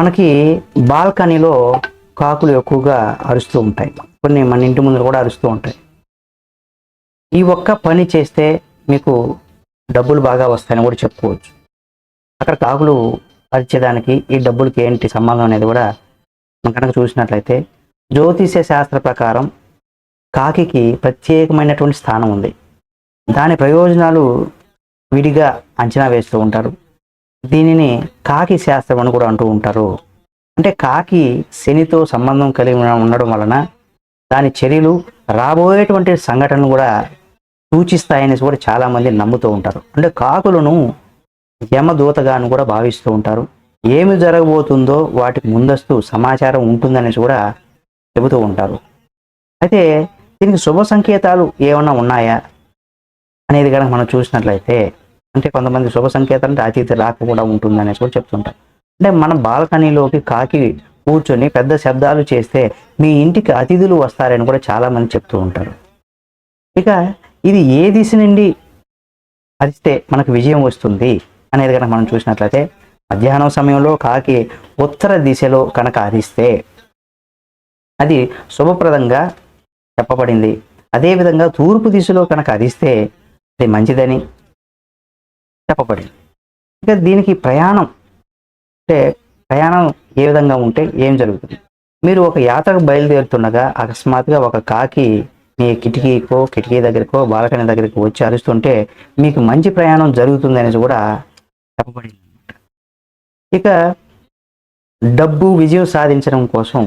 మనకి బాల్కనీలో కాకులు ఎక్కువగా అరుస్తూ ఉంటాయి. కొన్ని మన ఇంటి ముందు కూడా అరుస్తూ ఉంటాయి. ఈ ఒక్క పని చేస్తే మీకు డబ్బులు బాగా వస్తాయని కూడా చెప్పుకోవచ్చు. అక్కడ కాకులు అరిచేదానికి ఈ డబ్బులకి ఏంటి సంబంధం అనేది కూడా మనం కనుక చూసినట్లయితే జ్యోతిష్య శాస్త్ర ప్రకారం కాకి ప్రత్యేకమైనటువంటి స్థానం ఉంది. దాని ప్రయోజనాలు విడిగా అంచనా వేస్తూ ఉంటారు. దీనిని కాకి శాస్త్రం అని కూడా అంటూ ఉంటారు. అంటే కాకి శనితో సంబంధం కలిగి ఉండడం వలన దాని చర్యలు రాబోయేటువంటి సంఘటనలు కూడా సూచిస్తాయని కూడా చాలామంది నమ్ముతూ ఉంటారు. అంటే కాకులను యమదూతగాను కూడా భావిస్తూ ఉంటారు. ఏమి జరగబోతుందో వాటికి ముందస్తు సమాచారం ఉంటుందనేసి కూడా చెబుతూ ఉంటారు. అయితే దీనికి శుభ సంకేతాలు ఏమైనా ఉన్నాయా? అనేది కనుక మనం చూసినట్లయితే అంటే కొంతమంది శుభ సంకేతాలు అంటే అతిథి రాక కూడా ఉంటుందనేసి కూడా చెప్తుంటారు. అంటే మన బాల్కనీలోకి కాకి కూర్చొని పెద్ద శబ్దాలు చేస్తే మీ ఇంటికి అతిథులు వస్తారని కూడా చాలామంది చెప్తూ ఉంటారు. ఇక ఇది ఏ దిశ నుండి అరిస్తే మనకు విజయం వస్తుంది అనేది కనుక మనం చూసినట్లయితే మధ్యాహ్నం సమయంలో కాకి ఉత్తర దిశలో కనుక అరిస్తే అది శుభప్రదంగా చెప్పబడింది. అదేవిధంగా తూర్పు దిశలో కనుక అరిస్తే అది మంచిదని చెప్పబడింది. ఇక దీనికి ప్రయాణం అంటే ప్రయాణం ఏ విధంగా ఉంటే ఏం జరుగుతుంది? మీరు ఒక యాత్రకు బయలుదేరుతుండగా అకస్మాత్తుగా ఒక కాకి మీ కిటికీకో కిటికీ దగ్గరకో బాలకని దగ్గరికి వచ్చి అరుస్తుంటే మీకు మంచి ప్రయాణం జరుగుతుంది అనేది కూడా చెప్పబడింది ఇక డబ్బు విజయం సాధించడం కోసం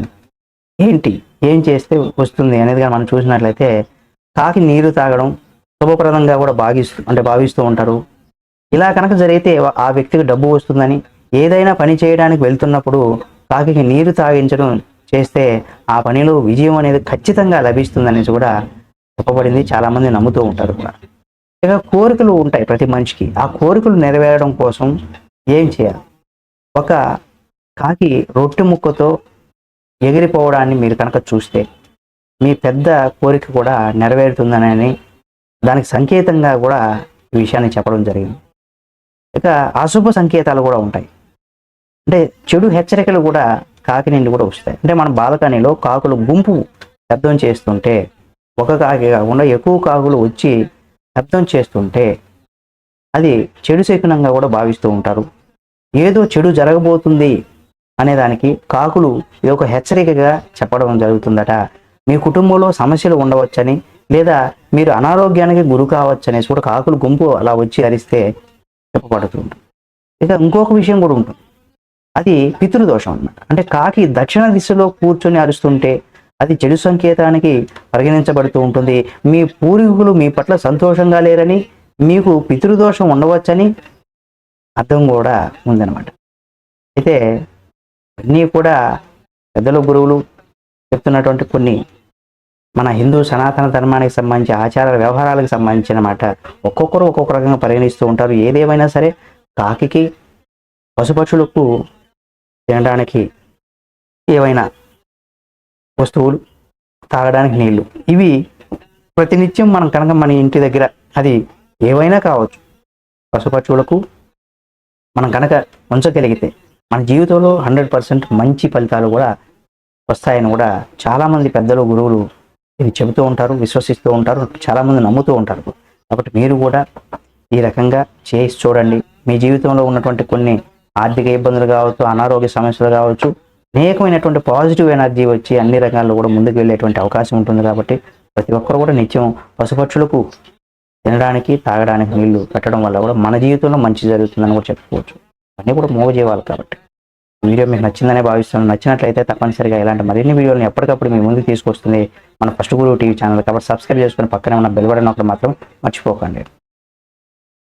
ఏంటి ఏం చేస్తే వస్తుంది అనేది కానీ మనం చూసినట్లయితే కాకి నీరు తాగడం శుభప్రదంగా కూడా భావిస్తూ అంటే భావిస్తూ ఉంటారు. ఇలా కనుక జరిగితే ఆ వ్యక్తికి డబ్బు వస్తుందని ఏదైనా పని చేయడానికి వెళ్తున్నప్పుడు కాకి నీరు తాగించడం చేస్తే ఆ పనిలో విజయం అనేది ఖచ్చితంగా లభిస్తుందనేది కూడా చెప్పబడింది. చాలామంది నమ్ముతూ ఉంటారు కూడా. ఇక కోరికలు ఉంటాయి ప్రతి మనిషికి. ఆ కోరికలు నెరవేరడం కోసం ఏం చేయాలి? ఒక కాకి రొట్టె ముక్కతో ఎగిరిపోవడాన్ని మీరు కనుక చూస్తే మీ పెద్ద కోరిక కూడా నెరవేరుతుందని దానికి సంకేతంగా కూడా ఈ విషయాన్ని చెప్పడం జరిగింది. ఇక అశుభ సంకేతాలు కూడా ఉంటాయి. అంటే చెడు హెచ్చరికలు కూడా కాకి నుండి కూడా వస్తాయి. అంటే మన బాలకనీలో కాకులు గుంపు శబ్దం చేస్తుంటే ఒక కాకి కాకుండా ఎక్కువ కాకులు వచ్చి శబ్దం చేస్తుంటే అది చెడు శకునంగా కూడా భావిస్తూ ఉంటారు. ఏదో చెడు జరగబోతుంది అనేదానికి కాకులు ఇది ఒక హెచ్చరికగా చెప్పడం జరుగుతుందట. మీ కుటుంబంలో సమస్యలు ఉండవచ్చని లేదా మీరు అనారోగ్యానికి గురి కావచ్చనేసి కూడా కాకులు గుంపు అలా వచ్చి అరిస్తే చెప్పబడుతుంది ఇక ఇంకొక విషయం కూడా ఉంటుంది. అది పితృదోషం అన్నమాట. అంటే కాకి దక్షిణ దిశలో కూర్చొని అరుస్తుంటే అది చెడు సంకేతానికి పరిగణించబడుతూ ఉంటుంది. మీ పూర్వీకులు మీ పట్ల సంతోషంగా లేరని మీకు పితృదోషం ఉండవచ్చని అర్థం కూడా ఉందన్నమాట. అయితే అన్నీ కూడా పెద్దల గురువులు చెప్తున్నటువంటి కొన్ని మన హిందూ సనాతన ధర్మానికి సంబంధించి ఆచార వ్యవహారాలకు సంబంధించిన మాట ఒక్కొక్కరు ఒక్కొక్క రకంగా పరిగణిస్తూ ఉంటారు. ఏదేమైనా సరే కాకికి పశుపక్షులకు తినడానికి ఏవైనా వస్తువులు తాగడానికి నీళ్ళు. ఇవి ప్రతినిత్యం మనం కనుక మన ఇంటి దగ్గర అది ఏవైనా కావచ్చు. పశుపక్షులకు మనం కనుక ఉంచగలిగితే మన జీవితంలో హండ్రెడ్ పర్సెంట్ మంచి ఫలితాలు కూడా వస్తాయని కూడా చాలామంది పెద్దలు గురువులు ఇది చెబుతూ ఉంటారు విశ్వసిస్తూ ఉంటారు చాలామంది నమ్ముతూ ఉంటారు. కాబట్టి మీరు కూడా ఈ రకంగా చేసి చూడండి. మీ జీవితంలో ఉన్నటువంటి కొన్ని ఆర్థిక ఇబ్బందులు కావచ్చు అనారోగ్య సమస్యలు కావచ్చు అనేకమైనటువంటి పాజిటివ్ ఎనర్జీ వచ్చి అన్ని రంగాల్లో కూడా ముందుకు వెళ్ళేటువంటి అవకాశం ఉంటుంది కాబట్టి ప్రతి ఒక్కరు కూడా నిత్యం పశుపక్షులకు తినడానికి తాగడానికి నీళ్ళు పెట్టడం వల్ల కూడా మన జీవితంలో మంచి జరుగుతుందని కూడా చెప్పుకోవచ్చు. అన్నీ కూడా మోగజీవాలు కాబట్టి. వీడియో మీకు నచ్చిందనే భావిస్తున్నాను. నచ్చినట్లయితే తప్పనిసరిగా ఇలాంటి మరిన్ని వీడియోలను ఎప్పటికప్పుడు మీ ముందుకు తీసుకొస్తుంది మన ఫస్ట్ గురువు టీవీ ఛానల్. కాబట్టి సబ్స్క్రైబ్ చేసుకుని పక్కనే ఉన్న బెల్ బటన్ ఒకటి మాత్రం మర్చిపోకండి.